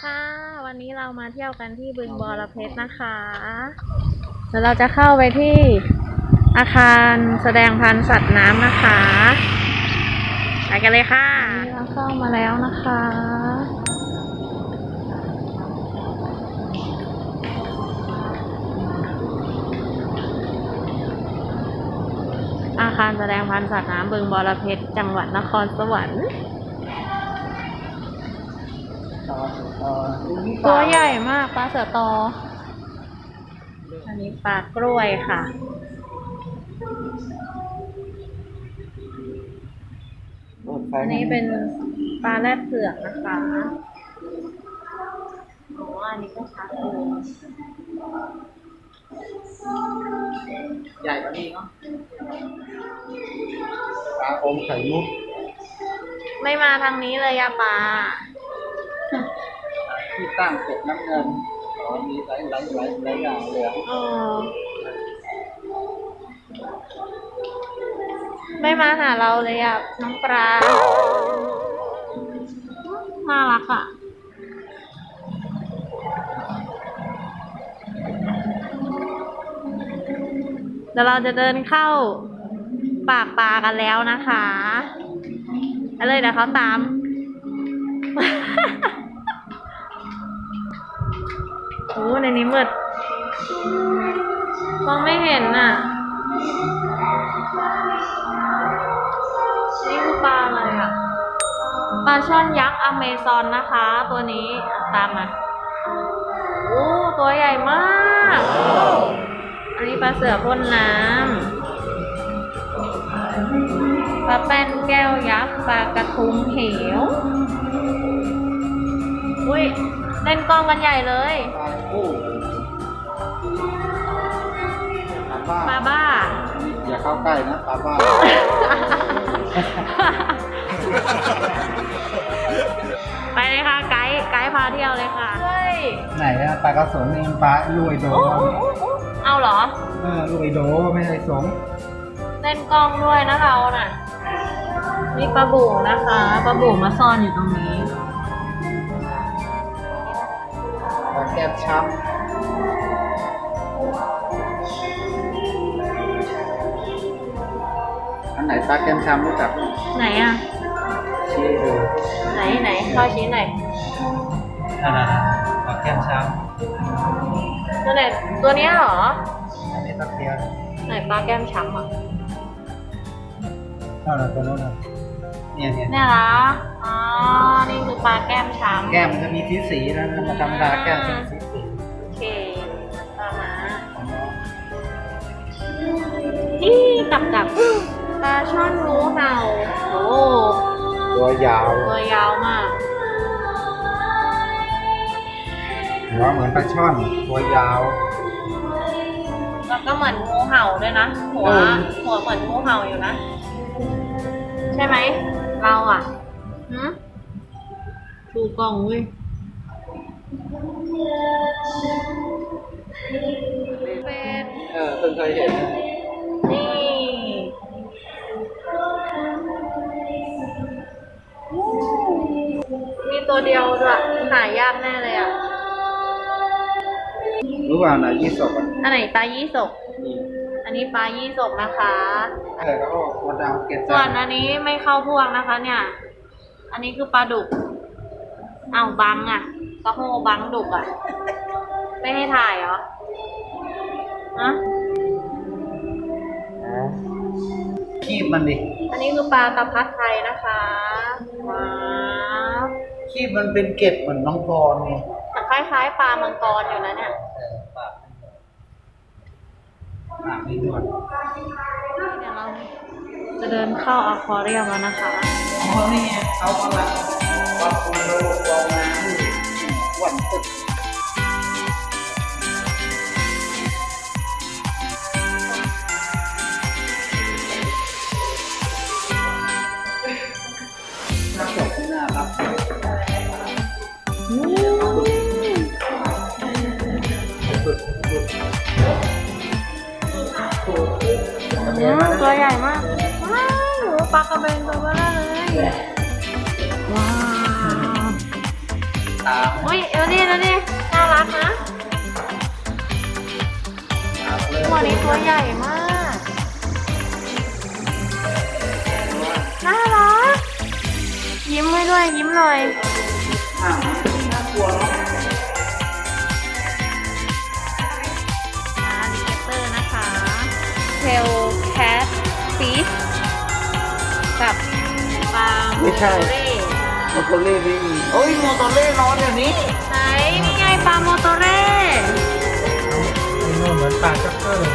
ค่ะ วันนี้เรามาเที่ยวกันที่บึงบอระเพ็ดนะคะ เดี๋ยวเราจะเข้าไปที่อาคารแสดงพันธุ์สัตว์น้ำนะคะ ไปกันเลยค่ะนี่เราเข้ามาแล้วนะคะ อาคารแสดงพันธุ์สัตว์น้ำบึงบอระเพ็ดจังหวัดนครสวรรค์ ตัวใหญ่มากปลาเสือตอ อันนี้ปลากล้วยค่ะอันนี้เป็นปลาแรดเผือกนะคะอ๋ออันนี้ก็ชักโลใหญ่กว่านี้เนาะปลาอมไข่มุก ไม่มาทางนี้เลยอะปลา ที่ตั้งเป็ดน้ำเงินอ๋อมีหลายหลายหลายหลายอย่างเลืองเออไม่มาหาเราเลยอะ น้องปลาน่ารักอะเดี๋ยวเราจะเดินเข้าปากปลากันแล้วนะคะอาเลยเดี๋ยวเขาตาม อ้ในนี้มืดมองไม่เห็นน่ะ นี่คือปลาอะไรอะ ปลาช่อนยักษ์อเมซอนนะคะ ตัวนี้ตามมา โอ้ ตัวใหญ่มาก อันนี้ปลาเสือพ่นน้ำ ปลาแป้นแก้วยักษ์ ปลากระทุงเหว อุ้ย เล่นกล้องกันใหญ่เลยปลาคู่ปลาปบ้าลาบ้า อย่าเข้าใกล้นะปลาบ้า ไปเลยค่ะ ไกด์ไกด์พาเที่ยวเลยค่ะเฮ้ยไหนอะปลากระสงนี่มันปลาลุยโดโอ้โอ้โอ้โอ้เอาเหรอ เออลุยโดไม่ใช่สงเล่นกล้องด้วยนะเราน่ะ นี่ปลาบู่นะคะปลาบู่มาซ่อนอยู่ตรงนี้ ช้ำอันไหนปลาแก้มช้ำรู้จักไหมไหนอะ ชี้ดูไหนไหนข้อชี้ไหนอยนั่นน่ะปลาแก้มช้ตัวไหนตัวเนี้ยเหรอำอันนี้ตะเพียนไหนปลาแก้มช้ำอะเท่านั้นตัวนู้นนะเนี่ยเนี่ยเนี่ยเหรออ๋อ นี่คือปลาแก้มช้ำแก้มมันจะมีสีสีๆนะมันธรรมดาแก้มจะมีสีสีโอ เคปลามาของน้องนี่กลับกลับปลาช่อนรู้เห่าโอ้ตัวยาวตัวยาวมากหัวเหมือนปลาช่อนตัวยาว แล้วก็เหมือนงูเห่าด้วยนะ หัวเออหัวเหมือนงูเห่าอยู่นะ ใช่ไหม เราอะหืมดูกล่องเว้ย เป็นเออเพิ่งเคยเห็น นี่มีตัวเดียวด้วยหายากแน่เลยอะ รู้ว่านะยี่สกอะอันไหนปลายี่สก นี่อันนี้ปลายี่สกนะคะ เออแล้วก็คนดาวเก็ตส่วนอันนี้ไม่เข้าพวงนะคะเนี่ย อันนี้คือปลาดุกอ้าวบังอะ กระโฮบังดุกอะ ไม่ให้ถ่ายเหรอ ฮะ คีบมันดิ อันนี้คือปลาตะพัดไทยนะคะว้าวคีบมันเป็นเก็บเหมือนน้องพรไงแต่คล้ายๆปลามังกรอยู่นะเนี่ยเออปากปากนี่ด้วยเดี๋ยวเราจะเดินเข้าอควาเรียมแล้วนะคะ อ๋อนี่ไงเอาอะไรวัดคูโลวองน้ำ วันตึกน้ำตกที่น่ารับตัวใหญ่มากว้าวหปลากระเบน ตัวเบลอเลยว้าวตตามอุ้ยเอลนี่นะนี่น่ารักนะตัวนี้ตัวใหญ่มาก น่ารัก ยิ้มให้ด้วย ยิ้มหน่อยอะน่ากลัวเนาะอาลิเกเตอร์นะคะ เทลแคทฟิชกับปลาโมเร่ โมโตเล่ไม่มีโอ้ยโมโตเล่นอนอย่างนี้ไหนนี่ไงปลาโมโตเร่นู่นเหมือนปลาจ็อกเกอร์เลย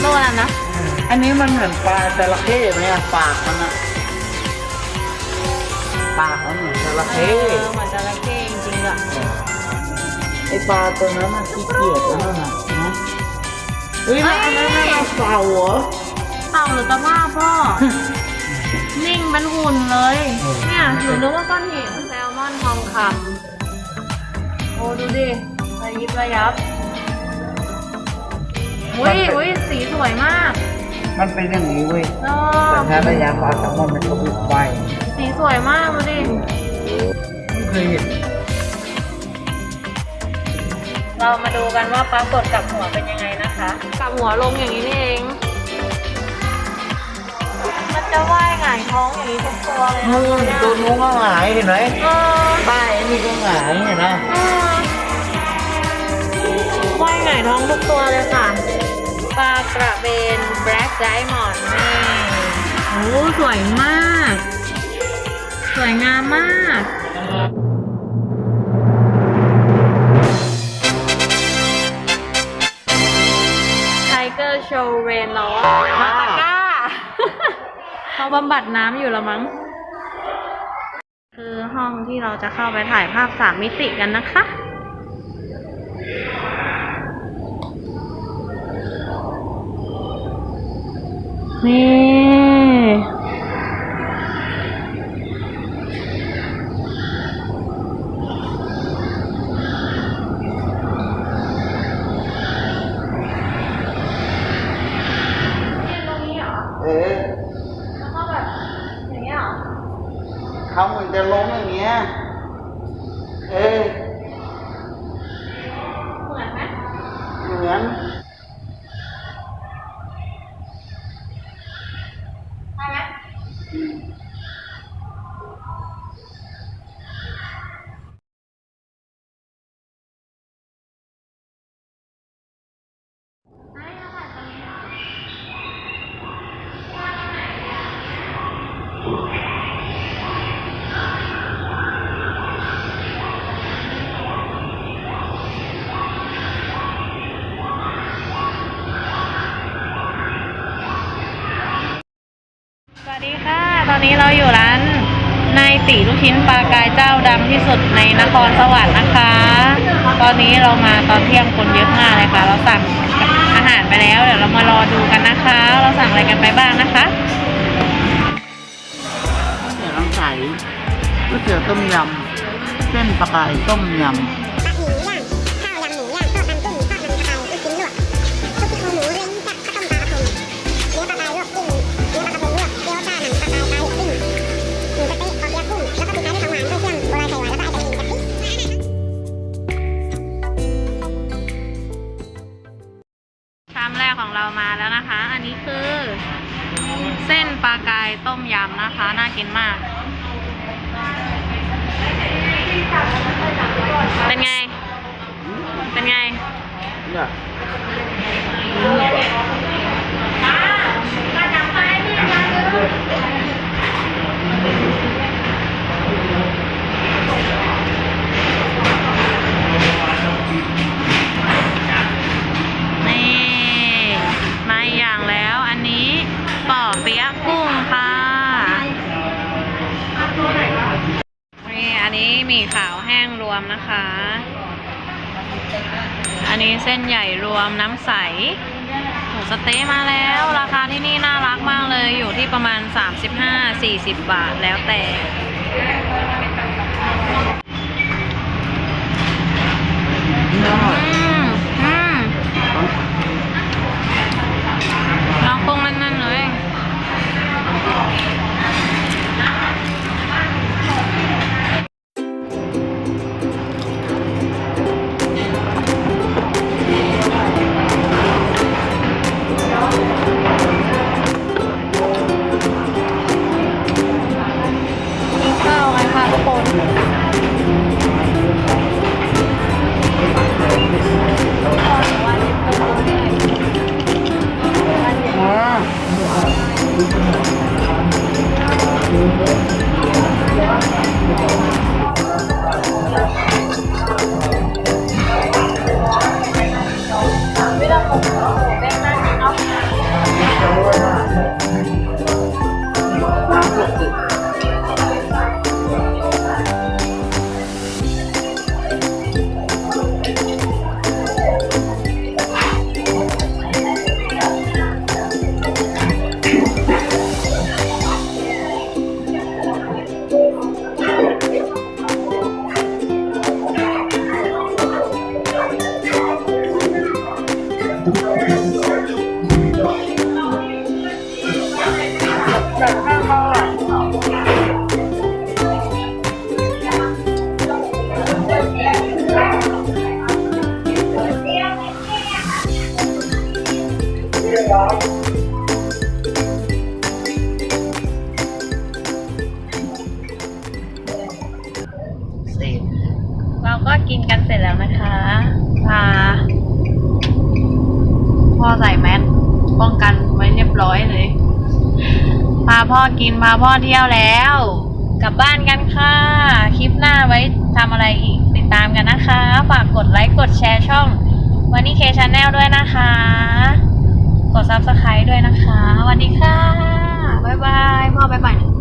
โลอะไรนะ อันนี้มันเหมือนปลาจระเข้ไหมอะปากมันอะปากมันเหมือนจระเอเข้อเหมือนจระเข้จริงๆอะไอปลาตัวนั้นมันขี้เกียจแล้วนั่นน่ะนะเฮ้ยมันอันนั้นน่ะมันเต่าเหรอเต่าหรือตะภาพพ่อ นิ่งเป็นหุ่นเลย เนี่ยหนูนึกว่าก้อนหินแซลมอนทองคำโอ้ดูดิระยิบระยับอุ้ยอุ้ยสีสวยมากมันเป็นอย่างนี้เว้ยเอแต่อถ้าระยะปลาแซลมอนมันก็บุกไปสีสวยมากดูดิไม่เคยเห็นเรามาดูกันว่าปรากฏกับหัวเป็นยังไงนะคะกลับหัวลงอย่างนี้นี่เอง มันจะว่ายหงายท้องอย่างนี้ทุกตัวเลยนู่นนะตัวนู้นก็หงายเห็นไหมเออป้ายนี่ก็หงายเห็นไหมเออว่ายหงายท้องทุกตัวเลยค่ะปลากระเบน Black Diamond นี่โอ้สวยมาก สวยงามมากไทเกอร์โชว์เรนล้อมาตาก้า เขาบำบัดน้ำอยู่แล้วมั้ง คือห้องที่เราจะเข้าไปถ่ายภาพสามมิติกันนะคะนี่ ตรงนี้เหรอ เออ แล้วก็แบบ อย่างเงี้ยเหรอ เขาเหมือนจะล้มอย่างเงี้ย เออ เหมือนไหม เหมือน ใช่ไหมไม่เอาแบบตรงนี้เหรอ สวัสดีค่ะ ต อนนี้เราอยู่ร้านนายตีลูกชิ้นปลากายเจ้าดังที่สุดในนครสวรรค์นะคะ ตอนนี้เรามาตอนเที่ยงคนเยอะมากเลยค่ะ เราสั่งอาหารไปแล้ว เดี๋ยวเรามารอดูกันนะคะ เราสั่งอะไรกันไปบ้างนะคะเดี๋ยวน้ำใสก๋วยเตี๋ยวต้มยำ เส้นปลากายต้มยำ รกของเรามาแล้วนะคะ อันนี้คือ เส้นปลากายต้มยำนะคะ น่ากินมาก เป็นไง เป็นไง เนี่ย วมนะคะ อันนี้เส้นใหญ่รวมน้ำใสหมูสเต๊ะมาแล้ว ราคาที่นี่น่ารักมากเลยอยู่ที่ประมาณ 35-40 บาทแล้วแต่เนี่ยอืม Thank you. แบบข้เราก็กินกันเสร็จแล้วนะคะ พาพ่อใส่ พาพ่อกินพาพ่อเที่ยวแล้ว กลับบ้านกันค่ะ คลิปหน้าไว้ทำอะไรอีกติดตามกันนะคะ ฝากกดไลค์กดแชร์ช่องวันนี้เคชาแนลด้วยนะคะ กด subscribe ด้วยนะคะ วันนี้ค่ะ บ๊ายบาย พ่อบ๊ายบาย